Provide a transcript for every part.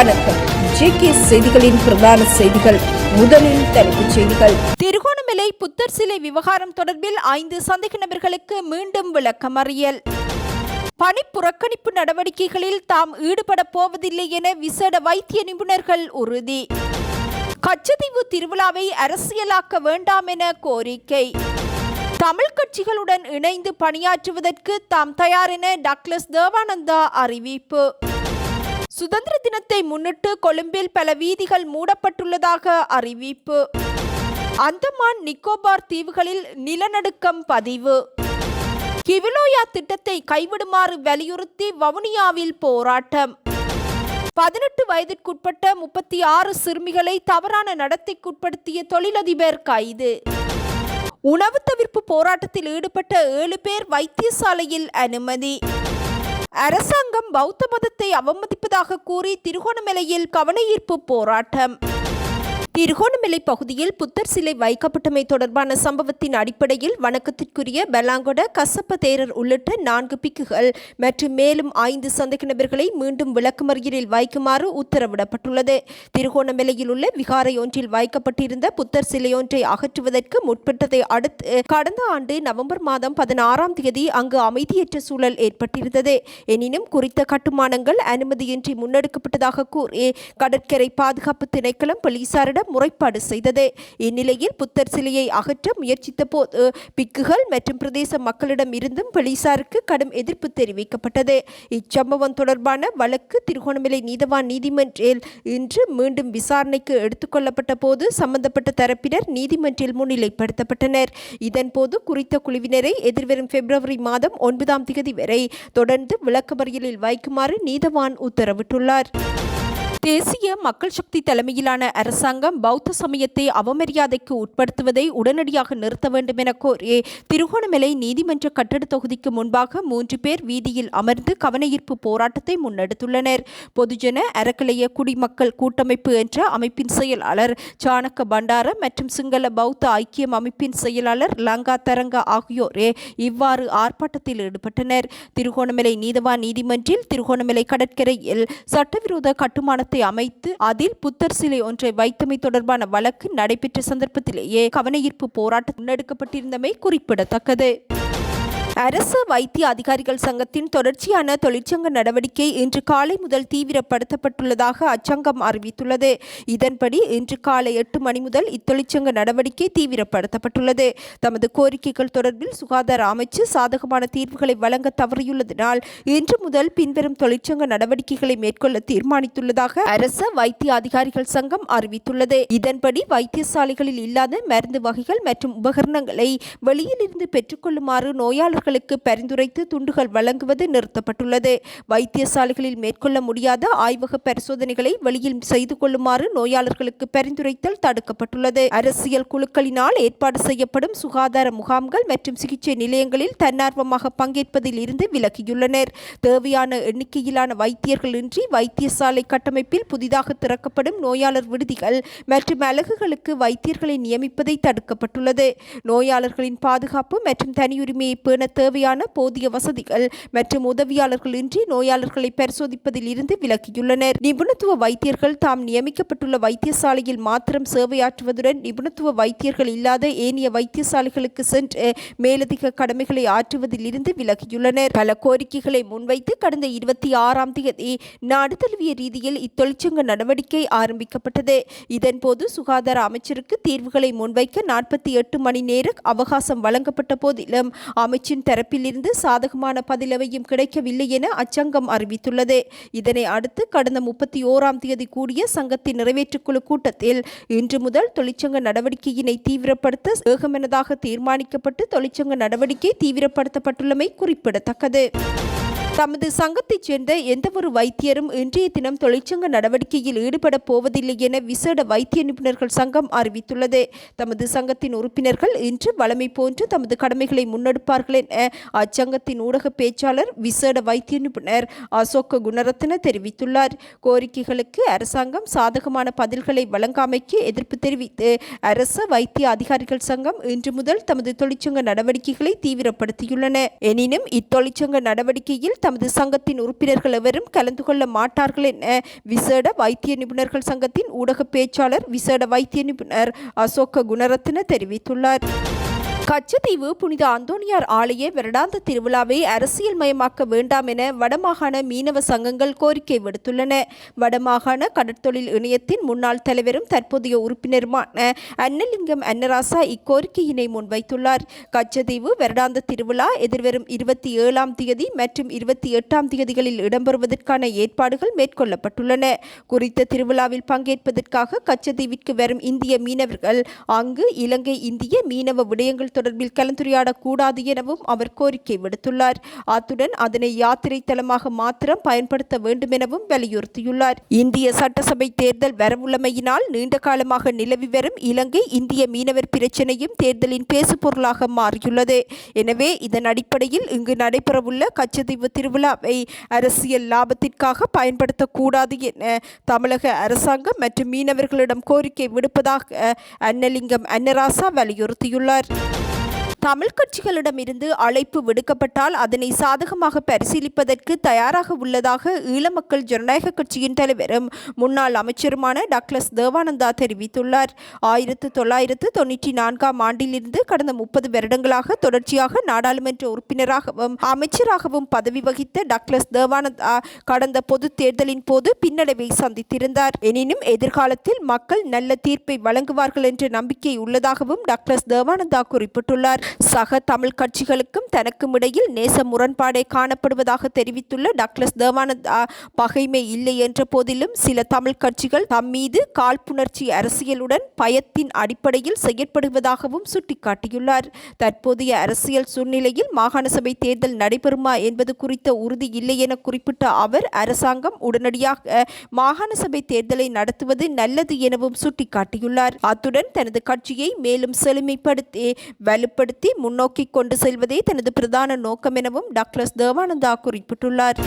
வணக்கம். ஜேகே செய்திகளின் பிரதான செய்திகள். முதலில் தலைப்புச் செய்திகள். திருகோணமலை புத்தர் சிலை விவகாரம் தொடர்பில் ஐந்து சந்தேக நபர்களுக்கு மீண்டும் விளக்கமறியல். பணி புறக்கணிப்பு நடவடிக்கைகளில் தாம் ஈடுபட போவதில்லை என விசேட வைத்திய நிபுணர்கள் உறுதி. கச்சதீவு திருவிழாவை அரசியலாக்க வேண்டாம் என கோரிக்கை. தமிழ் கட்சிகளுடன் இணைந்து பணியாற்றுவதற்கு தாம் தயார் என டக்ளஸ் தேவானந்தா அறிவிப்பு. சுதந்திர தினத்தை முன்னிட்டு கொழும்பில் பல வீதிகள் மூடப்பட்டுள்ளதாக அறிவிப்பு. அந்தமான் நிக்கோபார் தீவுகளில் நிலநடுக்கம் பதிவு. கிவிலோயா திட்டத்தை கைவிடுமாறு வலியுறுத்தி வவுனியாவில் போராட்டம். பதினெட்டு வயதிற்குட்பட்ட முப்பத்தி ஆறு சிறுமிகளை தவறான நடத்தைக்குட்படுத்திய தொழிலதிபர் கைது. உணவு தவிர்ப்பு போராட்டத்தில் ஈடுபட்ட ஏழு பேர் வைத்தியசாலையில் அனுமதி. அரசாங்கம் பௌத்த மதத்தை அவமதிப்பதாக கூறி திருகோணமலையில் கவனஈர்ப்பு போராட்டம். திருகோணமலை பகுதியில் புத்தர் சிலை வைக்கப்பட்டமை தொடர்பான சம்பவத்தின் அடிப்படையில் வணக்கத்திற்குரிய பெலாங்கொட கசப்ப தேரர் உள்ளிட்ட நான்கு பிக்குகள் மற்றும் மேலும் ஐந்து சந்தேக நபர்களை மீண்டும் விளக்குமறியலில் வைக்குமாறு உத்தரவிடப்பட்டுள்ளது. திருகோணமலையில் உள்ள விகாரை ஒன்றில் வைக்கப்பட்டிருந்த புத்தர் சிலையொன்றை அகற்றுவதற்கு முற்பட்டதை அடுத்து கடந்த ஆண்டு நவம்பர் மாதம் பதினாறாம் தேதி அங்கு அமைதியற்ற சூழல் ஏற்பட்டிருந்தது. எனினும் குறித்த கட்டுமானங்கள் அனுமதியின்றி முன்னெடுக்கப்பட்டதாக கூறி கடற்கரை பாதுகாப்பு திணைக்களம் போலீசாரிடம் முறைப்பாடு செய்தது. இந்நிலையில் புத்தர் சிலையை அகற்ற முயற்சித்த போது பிக்குகள் மற்றும் பிரதேச மக்களிடம் இருந்தும் போலீசாருக்கு கடும் எதிர்ப்பு தெரிவிக்கப்பட்டது. இச்சம்பவம் தொடர்பான வழக்கு திருகோணமலை நீதவான் நீதிமன்றில் இன்று மீண்டும் விசாரணைக்கு எடுத்துக்கொள்ளப்பட்ட போது சம்பந்தப்பட்ட தரப்பினர் நீதிமன்றில் முன்னிலைப்படுத்தப்பட்டனர். இதன்போது குறித்த குழுவினரை எதிர்வரும் பிப்ரவரி மாதம் ஒன்பதாம் தேதி வரை தொடர்ந்து விளக்கமறியலில் வைக்குமாறு நீதவான் உத்தரவிட்டுள்ளார். தேசிய மக்கள் சக்தி தலைமையிலான அரசாங்கம் பௌத்த சமயத்தை அவமரியாதைக்கு உட்படுத்துவதை உடனடியாக நிறுத்த வேண்டும் என கோரி திருகோணமலை நீதிமன்ற கட்டட தொகுதிக்கு முன்பாக மூன்று பேர் வீதியில் அமர்ந்து கவனஈர்ப்பு போராட்டத்தை முன்னெடுத்துள்ளனர். பொதுஜன அறக்கலைய குடிமக்கள் கூட்டமைப்பு என்ற அமைப்பின் செயலாளர் சாணக்க பண்டார மற்றும் சிங்கள பௌத்த ஐக்கியம் அமைப்பின் செயலாளர் லங்கா தரங்க ஆகியோரே இவ்வாறு ஆர்ப்பாட்டத்தில் ஈடுபட்டனர். திருகோணமலை நீதவான் நீதிமன்றில் திருகோணமலை கடற்கரையில் சட்டவிரோத கட்டுமான மண்டபத்தை அமைத்து அதில் புத்தர் சிலை ஒன்றை வைத்தமை தொடர்பான வழக்கு நடைபெற்ற சந்தர்ப்பத்திலேயே கவனஈர்ப்பு போராட்டம் முன்னெடுக்கப்பட்டிருந்தமை குறிப்பிடத்தக்கது. அரசு வைத்திய அதிகாரிகள் சங்கத்தின் தொடர்ச்சியான தொழிற்சங்க நடவடிக்கை இன்று காலை முதல் தீவிரப்படுத்தப்பட்டுள்ளதாக அச்சங்கம் அறிவித்துள்ளது. இதன்படி இன்று காலை எட்டு மணி முதல் இத்தொழிற்சங்க நடவடிக்கை தீவிரப்படுத்தப்பட்டுள்ளது. தமது கோரிக்கைகள் தொடர்பில் சுகாதார அமைச்சு சாதகமான தீர்வுகளை வழங்க தவறியுள்ளதனால் இன்று முதல் பின்வரும் தொழிற்சங்க நடவடிக்கைகளை மேற்கொள்ள தீர்மானித்துள்ளதாக அரசு வைத்திய அதிகாரிகள் சங்கம் அறிவித்துள்ளது. இதன்படி வைத்தியசாலைகளில் இல்லாத மருந்து வகைகள் மற்றும் உபகரணங்களை வெளியிலிருந்து பெற்றுக்கொள்ளுமாறு நோயாளர் மக்களுக்கு பரிந்துரைத்து துண்டுகள் வழங்குவது நிறுத்தப்பட்டுள்ளது. வைத்தியசாலைகளில் மேற்கொள்ள முடியாத ஆய்வக பரிசோதனைகளை வெளியில் செய்து கொள்ளுமாறு நோயாளர்களுக்கு பரிந்துரைத்தல் தடுக்கப்பட்டுள்ளது. அரசியல் குழுக்களினால் ஏற்பாடு செய்யப்படும் சுகாதார முகாம்கள் மற்றும் சிகிச்சை நிலையங்களில் தன்னார்வமாக பங்கேற்பதில் இருந்து விலகியுள்ளனர். தேவையான எண்ணிக்கையிலான வைத்தியர்கள் இன்றி வைத்தியசாலை கட்டமைப்பில் புதிதாக திறக்கப்படும் நோயாளர் விடுதிகள் மற்றும் அலகுகளுக்கு வைத்தியர்களை நியமிப்பதை தடுக்கப்பட்டுள்ளது. நோயாளர்களின் பாதுகாப்பு மற்றும் தனியுரிமையை பேண தேவையான போதிய வசதிகள் மற்றும் உதவியாளர்கள் இன்றி நோயாளர்களை பரிசோதிப்பதில் இருந்து விலக்கியுள்ளனர் நிபுணத்துவ வைத்தியர்கள் தாம் நியமிக்கப்பட்டுள்ள வைத்தியசாலையில் மாத்திரம் சேவையாற்றுவதுடன் நிபுணத்துவ வைத்தியர்கள் இல்லாத ஏனைய வைத்தியசாலைகளுக்கு சென்று மேலதிக கடமைகளை ஆற்றுவதில் இருந்து விலகியுள்ளனர். பல கோரிக்கைகளை முன்வைத்து கடந்த இருபத்தி ஆறாம் தேதி நாடு தழுவிய ரீதியில் இத்தொழிற்சங்க நடவடிக்கை ஆரம்பிக்கப்பட்டது. இதன்போது சுகாதார அமைச்சருக்கு தீர்வுகளை முன்வைக்க நாற்பத்தி எட்டு மணி நேர அவகாசம் வழங்கப்பட்ட போதிலும் அமைச்சின் தரப்பிலிருந்து சாதகமான பதிலவையும் கிடைக்கவில்லை என அச்சங்கம் அறிவித்துள்ளது. இதனை அடுத்து கடந்த முப்பத்தி ஓராம் தேதி கூடிய சங்கத்தின் நிறைவேற்றுக்குழு கூட்டத்தில் இன்று முதல் தொழிற்சங்க நடவடிக்கையினை தீவிரப்படுத்த ஏகமெனதாக தீர்மானிக்கப்பட்டு தொழிற்சங்க நடவடிக்கை தீவிரப்படுத்தப்பட்டுள்ளமை குறிப்பிடத்தக்கது. தமது சங்கத்தைச் சேர்ந்த எந்தவொரு வைத்தியரும் இன்றைய தினம் தொழிற்சங்க நடவடிக்கையில் ஈடுபட போவதில்லை என விசேட வைத்திய நிபுணர்கள் சங்கம் அறிவித்துள்ளது. தமது சங்கத்தின் உறுப்பினர்கள் இன்று வளமை போன்று தமது கடமைகளை முன்னெடுப்பார்கள் என அச்சங்கத்தின் ஊடக பேச்சாளர் விசேட வைத்திய நிபுணர் அசோக குணரத்ன தெரிவித்துள்ளார். கோரிக்கைகளுக்கு அரசாங்கம் சாதகமான பதில்களை வழங்காமைக்கு எதிர்ப்பு தெரிவித்து அரச வைத்திய அதிகாரிகள் சங்கம் இன்று முதல் தமது தொழிற்சங்க நடவடிக்கைகளை தீவிரப்படுத்தியுள்ளன. எனினும் இத்தொழிற்சங்க நடவடிக்கையில் தமது சங்கத்தின் உறுப்பினர்கள் எவரும் கலந்து கொள்ள மாட்டார்கள் என விசேட வைத்திய நிபுணர்கள் சங்கத்தின் ஊடக பேச்சாளர் விசேட வைத்திய நிபுணர் அசோக குணரத்ன தெரிவித்துள்ளார். கச்சத்தீவு புனித அந்தோனியார் ஆலய வருடாந்த திருவிழாவை அரசியல் மயமாக்க வேண்டாம் என வடமாகாண மீனவ சங்கங்கள் கோரிக்கை விடுத்துள்ளன. வடமாகாண கடற்தொழில் இணையத்தின் முன்னாள் தலைவரும் தற்போதைய உறுப்பினருமான அன்னலிங்கம் அன்னராசா இக்கோரிக்கையினை முன்வைத்துள்ளார். கச்சத்தீவு வருடாந்த திருவிழா எதிர்வரும் இருபத்தி ஏழாம் தேதி மற்றும் இருபத்தி எட்டாம் தேதிகளில் இடம்பெறுவதற்கான ஏற்பாடுகள் மேற்கொள்ளப்பட்டுள்ளன. குறித்த திருவிழாவில் பங்கேற்பதற்காக கச்சத்தீவிற்கு வரும் இந்திய மீனவர்கள் அங்கு இலங்கை இந்திய மீனவ விடயங்கள் தொடர்பில் கலந்துரையாடக்கூடாது எனவும் அவர் கோரிக்கை விடுத்துள்ளார். அத்துடன் அதனை யாத்திரை தலமாக மாத்திரம் பயன்படுத்த வேண்டும் எனவும் வலியுறுத்தியுள்ளார். இந்திய சட்டசபை தேர்தல் வரவுள்ளமையினால் நீண்ட காலமாக நிலவி வரும் இலங்கை இந்திய மீனவர் பிரச்சினையும் தேர்தலின் பேசுபொருளாக மாறியுள்ளது. எனவே இதன் அடிப்படையில் இங்கு நடைபெறவுள்ள கச்சதீவு திருவிழாவை அரசியல் லாபத்திற்காக பயன்படுத்தக்கூடாது என தமிழக அரசாங்கம் மற்றும் மீனவர்களிடம் கோரிக்கை விடுப்பதாக அன்னலிங்கம் அன்னராசா வலியுறுத்தியுள்ளார். தமிழ் கட்சிகளிடமிருந்து அழைப்பு விடுக்கப்பட்டால் அதனை சாதகமாக பரிசீலிப்பதற்கு தயாராக உள்ளதாக ஈழ மக்கள் ஜனநாயக கட்சியின் தலைவரும் முன்னாள் அமைச்சருமான டக்ளஸ் தேவானந்தா தெரிவித்துள்ளார். ஆயிரத்து தொள்ளாயிரத்து தொன்னூற்றி நான்காம் ஆண்டிலிருந்து கடந்த முப்பது வருடங்களாக தொடர்ச்சியாக நாடாளுமன்ற உறுப்பினராகவும் அமைச்சராகவும் பதவி வகித்த டக்ளஸ் தேவானந்தா கடந்த பொது தேர்தலின் போது பின்னடைவை சந்தித்திருந்தார். எனினும் எதிர்காலத்தில் மக்கள் நல்ல தீர்ப்பை வழங்குவார்கள் என்ற நம்பிக்கை உள்ளதாகவும் டக்ளஸ் தேவானந்தா குறிப்பிட்டுள்ளார். சக தமிழ் கட்சிகளுக்கும் தனக்கும் இடையில் நேச முரண்பாடே காணப்படுவதாக தெரிவித்துள்ள டக்ளஸ் தேவானந்த் பகைமை இல்லை என்ற போதிலும் சில தமிழ் கட்சிகள் தம் மீது காழ்ப்புணர்ச்சி அரசியலுடன் பயத்தின் அடிப்படையில் செயற்படுவதாகவும் சுட்டிக்காட்டியுள்ளார். தற்போதைய அரசியல் சூழ்நிலையில் மாகாண சபை தேர்தல் நடைபெறுமா என்பது குறித்த உறுதி இல்லை என குறிப்பிட்ட அவர் அரசாங்கம் உடனடியாக மாகாண சபை தேர்தலை நடத்துவது நல்லது எனவும் சுட்டிக்காட்டியுள்ளார். அத்துடன் தனது கட்சியை மேலும் செழுமைப்படுத்தி வலுப்படுத்தி முன்னோக்கி கொண்டு செல்வதே தனது பிரதான நோக்கம் எனவும் டாக்டர் தேவானந்தா குறிப்பிட்டுள்ளார்.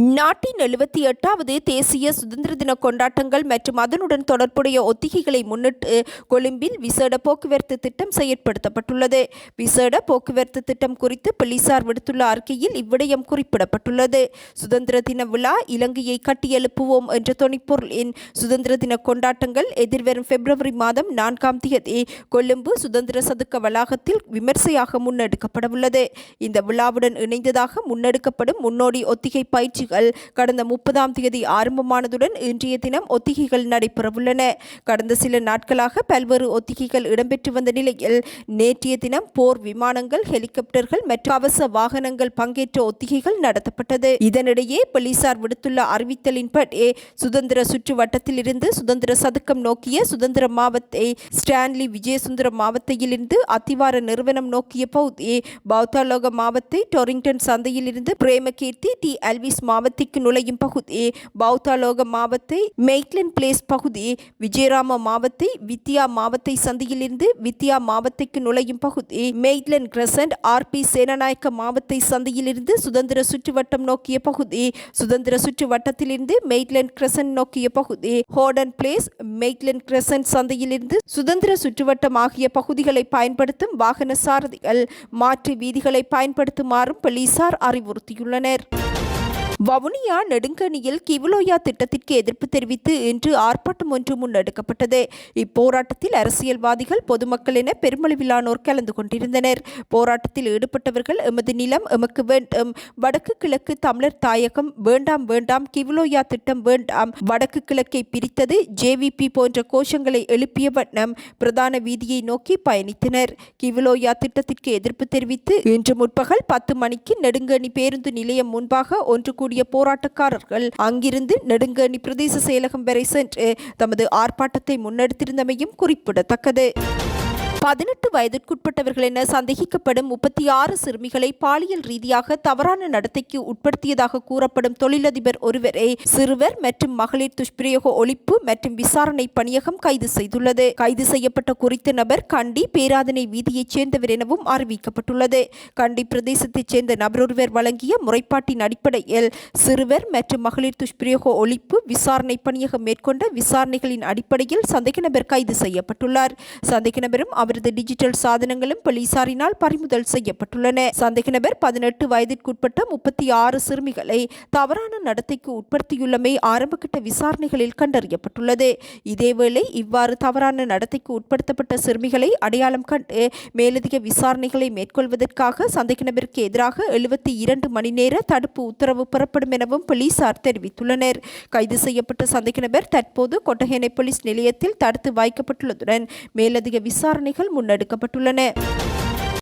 நாட்டின் எழுபத்தி எட்டாவது தேசிய சுதந்திர தின கொண்டாட்டங்கள் மற்றும் அதனுடன் தொடர்புடைய ஒத்திகைகளை முன்னிட்டு கொழும்பில் விசேட போக்குவரத்து திட்டம் செயற்படுத்தப்பட்டுள்ளது. விசேட போக்குவரத்து திட்டம் குறித்து போலீசார் விடுத்துள்ள அறிக்கையில் இவ்விடயம் குறிப்பிடப்பட்டுள்ளது. சுதந்திர தின விழா இலங்கையை கட்டியெழுப்புவோம் என்ற தொனிப்பொருளின் சுதந்திர தின கொண்டாட்டங்கள் எதிர்வரும் பிப்ரவரி மாதம் நான்காம் தேதி கொழும்பு சுதந்திர சதுக்க வளாகத்தில் விமர்சையாக முன்னெடுக்கப்படவுள்ளது. இந்த விழாவுடன் இணைந்ததாக முன்னெடுக்கப்படும் முன்னோடி ஒத்திகை பயிற்சி நிகழ்ச்சிகள் கடந்த முப்பதாம் தேதி ஆரம்பமானதுடன் இன்றைய தினம் ஒத்திகைகள் நடைபெறவுள்ளன. கடந்த சில நாட்களாக பல்வேறு ஒத்திகைகள் இடம்பெற்று வந்த நிலையில் நேற்றைய தினம் போர் விமானங்கள் ஹெலிகாப்டர்கள் மற்றும் அவச வாகனங்கள் பங்கேற்ற ஒத்திகைகள் நடத்தப்பட்டது. இதனிடையே போலீசார் விடுத்துள்ள அறிவித்தலின்படி சுதந்திர சுற்று வட்டத்திலிருந்து சுதந்திர சதுக்கம் நோக்கிய சுதந்திர மாவத்தை ஸ்டான்லி விஜயசுந்தர மாவத்தையிலிருந்து அத்திவார நிறுவனம் நோக்கிய பகுதி பௌத்தாலோக மாவத்தை டொரிங்டன் சந்தையிலிருந்து பிரேமகீர்த்தி டி. அல்விஸ் மாவத்திற்கு நுழையும் பகுதி பௌத்தாலோக மாவத்தை மெய்ட்லன் பிளேஸ் பகுதி விஜயராம மாவத்தை வித்யா மாவத்தை சந்தியிலிருந்து வித்யா மாவத்தைக்கு நுழையும் பகுதி Maitland Crescent RP Senanayake Mawatha சந்தியிலிருந்து சுதந்திர சுற்றுவட்டம் நோக்கிய பகுதி சுதந்திர சுற்று வட்டத்திலிருந்து மெய்ட்லன் கிரசன்ட் நோக்கிய பகுதி ஹோடன் பிளேஸ் மெய்ட்லன் கிரசன்ட் சந்தையிலிருந்து சுதந்திர சுற்றுவட்டம் ஆகிய பகுதிகளை பயன்படுத்தும் வாகன சாரதிகள் மாற்று வீதிகளை பயன்படுத்துமாறும் போலீசார் அறிவுறுத்தியுள்ளனர். வவுனியா நெடுங்கணியில் கிவிலோயா திட்டத்திற்கு எதிர்ப்பு தெரிவித்து இன்று ஆர்ப்பாட்டம் ஒன்று முன்னெடுக்கப்பட்டது. இப்போராட்டத்தில் அரசியல்வாதிகள் பொதுமக்கள் என பெருமளவிலானோர் கலந்து கொண்டிருந்தனர். போராட்டத்தில் ஈடுபட்டவர்கள் எமது நிலம் எமக்கு வேண்டும். வடக்கு கிழக்கு தமிழர் தாயகம் வேண்டாம் வேண்டாம். கிவிலோயா திட்டம் வேண்டாம். வடக்கு கிழக்கை பிரித்தது ஜேவிபி போன்ற கோஷங்களை எழுப்பிய வண்ணம் பிரதான வீதியை நோக்கி பயணித்தனர். கிவிலோயா திட்டத்திற்கு எதிர்ப்பு தெரிவித்து இன்று முற்பகல் பத்து மணிக்கு நெடுங்கணி பேருந்து நிலையம் முன்பாக ஒன்று கூடிய போராட்டக்காரர்கள் அங்கிருந்து நெடுங்கணி பிரதேச செயலகம் வரை சென்று தமது ஆர்ப்பாட்டத்தை முன்னெடுத்திருந்தமையும் குறிப்பிடத்தக்கது. பதினெட்டு வயதிற்குட்பட்டவர்கள் என சந்தேகிக்கப்படும் முப்பத்தி ஆறு சிறுமிகளை பாலியல் ரீதியாக தவறான நடத்தைக்கு உட்படுத்தியதாக கூறப்படும் தொழிலதிபர் ஒருவரை சிறுவர் மற்றும் மகளிர் துஷ்பிரயோக ஒழிப்பு மற்றும் விசாரணை பணியகம் கைது செய்துள்ளது. கைது செய்யப்பட்ட குறித்த நபர் கண்டி பேராதனை வீதியைச் சேர்ந்தவர் எனவும் அறிவிக்கப்பட்டுள்ளது. கண்டி பிரதேசத்தைச் சேர்ந்த நபரொருவர் வழங்கிய முறைப்பாட்டின் அடிப்படையில் சிறுவர் மற்றும் மகளிர் துஷ்பிரயோக ஒழிப்பு விசாரணை பணியகம் மேற்கொண்ட விசாரணைகளின் அடிப்படையில் சந்தேக நபர் கைது செய்யப்பட்டுள்ளார். சந்தேக நபரும் அவரது டிஜிட்டல் சாதனங்களும் போலீசாரினால் பறிமுதல் செய்யப்பட்டுள்ளன. சந்தேக நபர் பதினெட்டு வயதிற்குட்பட்ட முப்பத்தி ஆறு சிறுமிகளை தவறான நடத்தைக்கு உட்படுத்தியுள்ளமை ஆரம்பகட்ட விசாரணைகளில் கண்டறியப்பட்டுள்ளது. இதேவேளை இவ்வாறு தவறான நடத்தைக்கு உட்படுத்தப்பட்ட சிறுமிகளை அடையாளம் கண்டு மேலதிக விசாரணைகளை மேற்கொள்வதற்காக சந்தேக நபருக்கு எதிராக எழுபத்தி இரண்டு மணி நேர தடுப்பு உத்தரவு பெறப்படும் எனவும் போலீசார் தெரிவித்துள்ளனர். கைது செய்யப்பட்ட சந்தேக நபர் தற்போது கொட்டகேனை போலீஸ் நிலையத்தில் தடுத்து வைக்கப்பட்டுள்ளதுடன் மேலதிக விசாரணைகள் முன்னெடுக்கப்பட்டுள்ளன.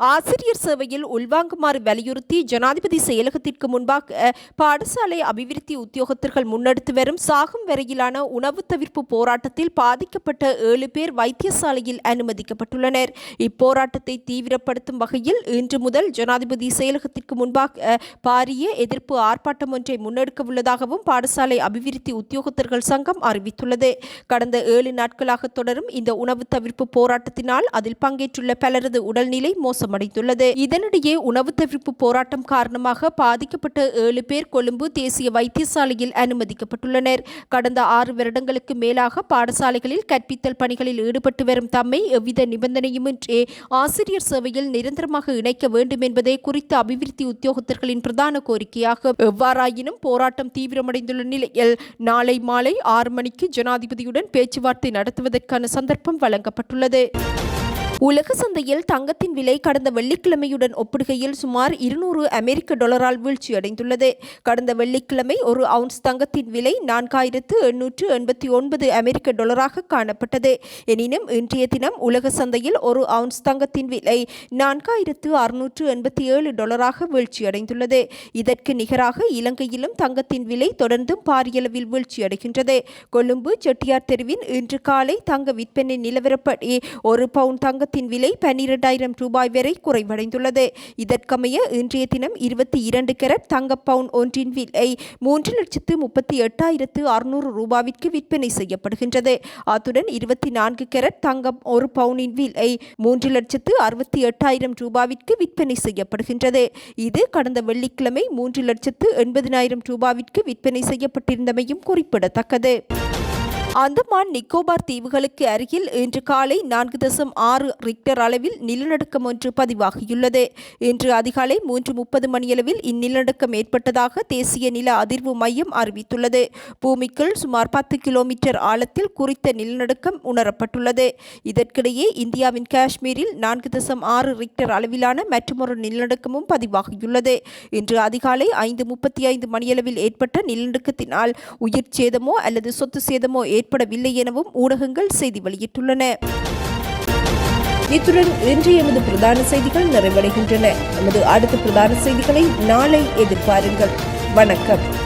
ஆசிரியர் சேவையில் உள்வாங்குமாறு வலியுறுத்தி ஜனாதிபதி செயலகத்திற்கு முன்பாக பாடசாலை அபிவிருத்தி உத்தியோகத்தர்கள் முன்னெடுத்து வரும் சாகும் வரையிலான உணவு தவிர்ப்பு போராட்டத்தில் பாதிக்கப்பட்ட ஏழு பேர் வைத்தியசாலையில் அனுமதிக்கப்பட்டுள்ளனர். இப்போராட்டத்தை தீவிரப்படுத்தும் வகையில் இன்று முதல் ஜனாதிபதி செயலகத்திற்கு முன்பாக பாரிய எதிர்ப்பு ஆர்ப்பாட்டம் ஒன்றை முன்னெடுக்க உள்ளதாகவும் பாடசாலை அபிவிருத்தி உத்தியோகத்தர்கள் சங்கம் அறிவித்துள்ளது. கடந்த ஏழு நாட்களாக தொடரும் இந்த உணவு தவிர்ப்பு போராட்டத்தினால் அதில் பங்கேற்றுள்ள பலரது உடல்நிலை மோசம் மோசமடைந்துள்ளது இதனிடையே உணவு தவிர்ப்பு போராட்டம் காரணமாக பாதிக்கப்பட்ட ஏழு பேர் கொழும்பு தேசிய வைத்தியசாலையில் அனுமதிக்கப்பட்டுள்ளனர். கடந்த ஆறு வருடங்களுக்கு மேலாக பாடசாலைகளில் கற்பித்தல் பணிகளில் ஈடுபட்டு வரும் தம்மை எவ்வித நிபந்தனையுமின்றி ஆசிரியர் சேவையில் நிரந்தரமாக இணைக்க வேண்டும் என்பதே குறித்த அபிவிருத்தி உத்தியோகத்தர்களின் பிரதான கோரிக்கையாகும். எவ்வாறாயினும் போராட்டம் தீவிரமடைந்துள்ள நிலையில் நாளை மாலை ஆறு மணிக்கு ஜனாதிபதியுடன் பேச்சுவார்த்தை நடத்துவதற்கான சந்தர்ப்பம் வழங்கப்பட்டுள்ளது. உலக சந்தையில் தங்கத்தின் விலை கடந்த வெள்ளிக்கிழமையுடன் ஒப்பிடுகையில் சுமார் இருநூறு அமெரிக்க டாலரால் வீழ்ச்சியடைந்துள்ளது. கடந்த வெள்ளிக்கிழமை ஒரு அவுன்ஸ் தங்கத்தின் விலை நான்காயிரத்து எண்ணூற்று எண்பத்தி ஒன்பது அமெரிக்க டாலராக காணப்பட்டது. எனினும் இன்றைய தினம் உலக சந்தையில் ஒரு அவுன்ஸ் தங்கத்தின் விலை நான்காயிரத்து அறுநூற்று எண்பத்தி ஏழு டாலராக வீழ்ச்சியடைந்துள்ளது. இதற்கு நிகராக இலங்கையிலும் தங்கத்தின் விலை தொடர்ந்தும் பாரியளவில் வீழ்ச்சியடைகின்றது. கொழும்பு செட்டியார் தெருவின் இன்று காலை தங்க விற்பனை நிலவரப்படி ஒரு பவுன் தங்க தங்கத்தின் விலை பன்னிரெண்டாயிரம் ரூபாய் வரை குறைவடைந்துள்ளது. இதற்கமைய இன்றைய தினம் இருபத்தி இரண்டு கேரட் தங்க பவுன் ஒன்றின் விலை மூன்று லட்சத்து முப்பத்தி எட்டாயிரத்து அறுநூறு ரூபாவிற்கு விற்பனை செய்யப்படுகின்றது. அத்துடன் இருபத்தி நான்கு கேரட் தங்கம் ஒரு பவுனின் விலை மூன்று லட்சத்து அறுபத்தி எட்டாயிரம் ரூபாவிற்கு விற்பனை செய்யப்படுகின்றது. இது கடந்த வெள்ளிக்கிழமை மூன்று லட்சத்து எண்பதினாயிரம் ரூபாவிற்கு விற்பனை செய்யப்பட்டிருந்தமையும் குறிப்பிடத்தக்கது. அந்தமான் நிக்கோபார் தீவுகளுக்கு அருகில் இன்று காலை நான்கு தசம் ஆறு ரிக்டர் அளவில் நிலநடுக்கம் ஒன்று பதிவாகியுள்ளது. இன்று அதிகாலை மூன்று முப்பது மணியளவில் இந்நிலநடுக்கம் ஏற்பட்டதாக தேசிய நில அதிர்வு மையம் அறிவித்துள்ளது. பூமிக்குள் சுமார் பத்து கிலோமீட்டர் ஆழத்தில் குறித்த நிலநடுக்கம் உணரப்பட்டுள்ளது. இதற்கிடையே இந்தியாவின் காஷ்மீரில் நான்கு தசம் ஆறு ரிக்டர் அளவிலான மற்றொரு நிலநடுக்கமும் பதிவாகியுள்ளது. இன்று அதிகாலை ஐந்து முப்பத்தி ஐந்து மணியளவில் ஏற்பட்ட நிலநடுக்கத்தினால் உயிர் சேதமோ அல்லது சொத்து சேதமோ ஏற்படவில்லை எனவும் ஊடகங்கள் செய்தி வெளியிட்டுள்ளன. இத்துடன் இன்று எமது பிரதான செய்திகள் நிறைவடைகின்றன. எமது அடுத்த பிரதான செய்திகளை நாளை எதிர்பாருங்கள். வணக்கம்.